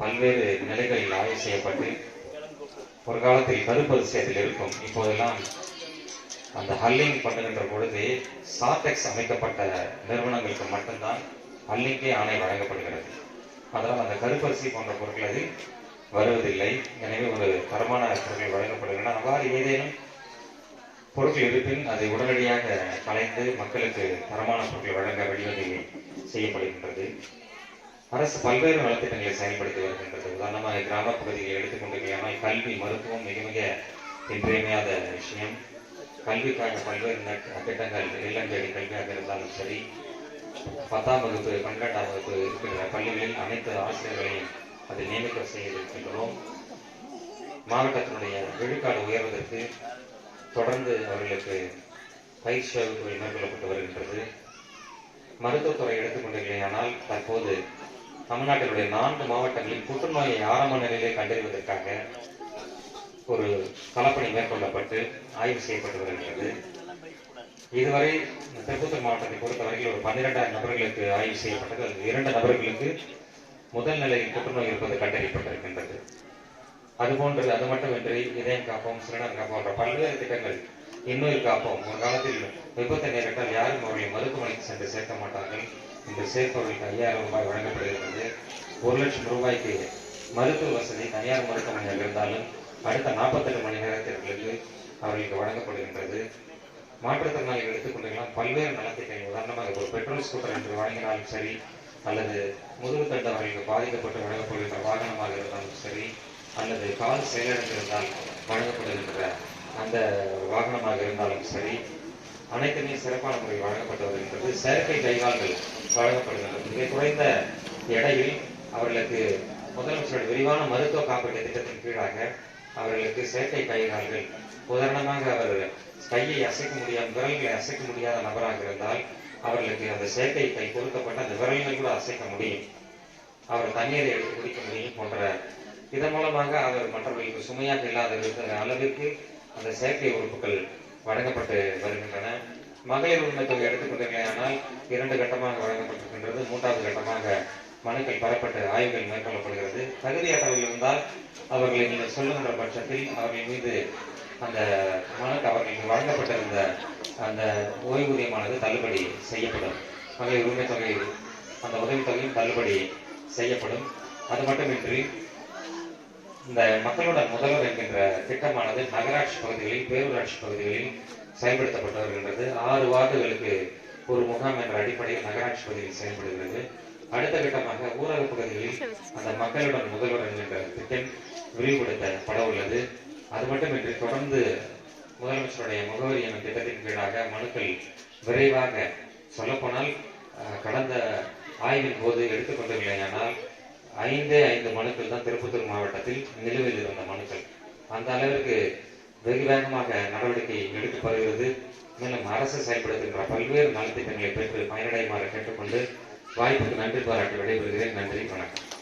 பல்வேறு நிலைகளில் ஆய்வு செய்யப்பட்டு ஒரு காலத்தில் கருப்பரிசி அதில் இருக்கும். இப்போதெல்லாம் அந்த ஹல்லிங் பண்ணுகின்ற பொழுது சார்டெக்ஸ் அமைக்கப்பட்ட நிறுவனங்களுக்கு மட்டும்தான் ஹல்லிங்கே ஆணை வழங்கப்படுகிறது. அதனால் அந்த கருப்பரிசி போன்ற பொருட்கள் அதில் வருவதில்லை. எனவே ஒரு தரமான பொருட்கள் வழங்கப்படுகின்றன. அவ்வாறு ஏதேனும் பொருட்கள் இருப்பின் அதை உடனடியாக கலைந்து மக்களுக்கு தரமான பொருட்கள் வழங்க வழிவகை செய்யப்படுகின்றது. அரசு பல்வேறு நலத்திட்டங்களை செயல்படுத்தி வருகின்றது. உதாரணமாக கிராம பகுதிகளை எடுத்துக்கொண்டிருக்கையானால் கல்வி மருத்துவம் மிக மிக இன்றியமையாத விஷயம். கல்விக்காக பல்வேறு திட்டங்கள் இல்லந்தேடி கல்வியாக இருந்தாலும் சரி பத்தாம் வகுப்பு பன்னிரெண்டாம் வகுப்பு இருக்கின்ற பள்ளிகளில் அனைத்து ஆசிரியர்களையும் அதை நியமிக்க செய்திருக்கின்றோம். மாவட்டத்தினுடைய விழுக்காடு உயர்வதற்கு தொடர்ந்து அவர்களுக்கு பயிற்சி வகுப்புகள் மேற்கொள்ளப்பட்டு வருகின்றது. மருத்துவத்துறை எடுத்துக்கொண்டீர்களேயானால் தற்போது தமிழ்நாட்டினுடைய நான்கு மாவட்டங்களில் புற்றுநோயை ஆரம்ப நிலையிலே கண்டறிவதற்காக ஒரு களப்பணி மேற்கொள்ளப்பட்டு ஆய்வு செய்யப்பட்டு வருகிறது. இதுவரை திருப்பத்தூர் மாவட்டத்தை பொறுத்தவரையில் ஒரு பன்னிரெண்டாயிரம் நபர்களுக்கு ஆய்வு செய்யப்பட்டது. அது இரண்டு நபர்களுக்கு முதல் நிலையில் புற்றுநோய் இருப்பது கண்டறியப்பட்டிருக்கின்றது. அதுபோன்று அது மட்டுமின்றி இதயம் காப்போம் சிறுநர் காப்போம் போன்ற பல்வேறு திட்டங்கள் இன்னொரு காப்போம். ஒரு காலத்தில் விபத்தை நேரிட்டால் யாரும் அவர்களை மருத்துவமனைக்கு சென்று சேர்க்க மாட்டார்கள். இன்று சேர்ப்பவர்களுக்கு ஐயாயிரம் ரூபாய் வழங்கப்படுகிறது. ஒரு லட்சம் ரூபாய்க்கு மருத்துவ வசதி தனியார் மருத்துவமனையில் இருந்தாலும் அடுத்த நாற்பத்தெட்டு மணி நேரத்திற்கு அவர்களுக்கு வழங்கப்படுகின்றது. மாற்றுத்திறனாளிகள் எடுத்துக்கொண்டீங்கன்னா பல்வேறு நலத்திட்டங்கள். உதாரணமாக ஒரு பெட்ரோல் ஸ்கூட்டர் என்று வழங்கினாலும் சரி அல்லது முதுகு தண்டு அவர்களுக்கு பாதிக்கப்பட்டு வழங்கப்படுகின்ற வாகனமாக இருந்தாலும் சரி அல்லது கால் செயலிழந்திருந்தால் வழங்கப்படுகின்ற அந்த வாகனமாக இருந்தாலும் சரி அனைத்துமே சிறப்பான முறை வழங்கப்பட்டது என்பது செயற்கை கைகால்கள் வழங்கப்படுகிறது மிக குறைந்த எடையில் அவர்களுக்கு முதலமைச்சருடைய விரிவான மருத்துவ காப்பீட்டு திட்டத்தின் கீழாக அவர்களுக்கு செயற்கை கைகால்கள். உதாரணமாக அவர் கையை அசைக்க முடியாத விரல்களை அசைக்க முடியாத நபராக இருந்தால் அவர்களுக்கு அந்த செயற்கை கை கொடுக்கப்பட்ட அந்த விரல்கள் கூட அசைக்க முடியும். அவர் தண்ணீரை எடுத்து குடிக்க முடியும் போன்ற இதன் மூலமாக அவர் மற்றவர்களுக்கு சுமையாக இல்லாத அளவிற்கு அந்த செயற்கை உறுப்புகள் வழங்கப்பட்டு வருகின்றன. மகளிர் உரிமை தொகை எடுத்துக்கொண்டீர்களானால் இரண்டு கட்டமாக வழங்கப்பட்டிருக்கின்றது. மூன்றாவது கட்டமாக மனுக்கள் பெறப்பட்டு ஆய்வுகள் மேற்கொள்ளப்படுகிறது. தகுதியற்றவர்கள் இருந்தால் அவர்களை நீங்கள் சொல்லுகின்ற பட்சத்தில் அவர்கள் மீது அந்த மனுக்கு அவர்களுக்கு வழங்கப்பட்டிருந்த அந்த ஓய்வூதியமானது தள்ளுபடி செய்யப்படும். மகளிர் உரிமை தொகை அந்த உதவித்தொகையும் தள்ளுபடி செய்யப்படும். அது மட்டுமின்றி இந்த மக்களோட முதல்வர் என்கின்ற திட்டமானது நகராட்சி பகுதிகளில் பேரூராட்சி பகுதிகளில் செயல்படுத்தப்பட்டு வருகின்றது ஆறு வார்டுகளுக்கு ஒரு முகாம் என்ற அடிப்படையில் நகராட்சி பகுதியில் செயல்படுகிறது. அடுத்த கட்டமாக ஊரக பகுதிகளில் அந்த மக்களுடன் முதல்வர் என்கின்ற திட்டம் விரிவுபடுத்தப்பட உள்ளது. அது மட்டுமின்றி தொடர்ந்து முதலமைச்சருடைய முகவரி எனும் திட்டத்தின் கீழாக மனுக்கள் விரைவாக சொல்லப்போனால் கடந்த ஆய்வின் போது எடுத்துக்கொண்டிருக்கலையானால் ஐந்தே ஐந்து மனுக்கள் தான் திருப்பத்தூர் மாவட்டத்தில் நிலுவையில் இருந்த மனுக்கள். அந்த அளவிற்கு வெகு வேகமாக நடவடிக்கை எடுக்கப்படுகிறது மேலும் அரசு செயல்படுத்துகின்ற பல்வேறு நலத்திட்டங்களை பெற்று பயனடையுமாறு கேட்டுக்கொண்டு வாய்ப்புக்கு நன்றி பாராட்டி விடைபெறுகிறேன். நன்றி வணக்கம்.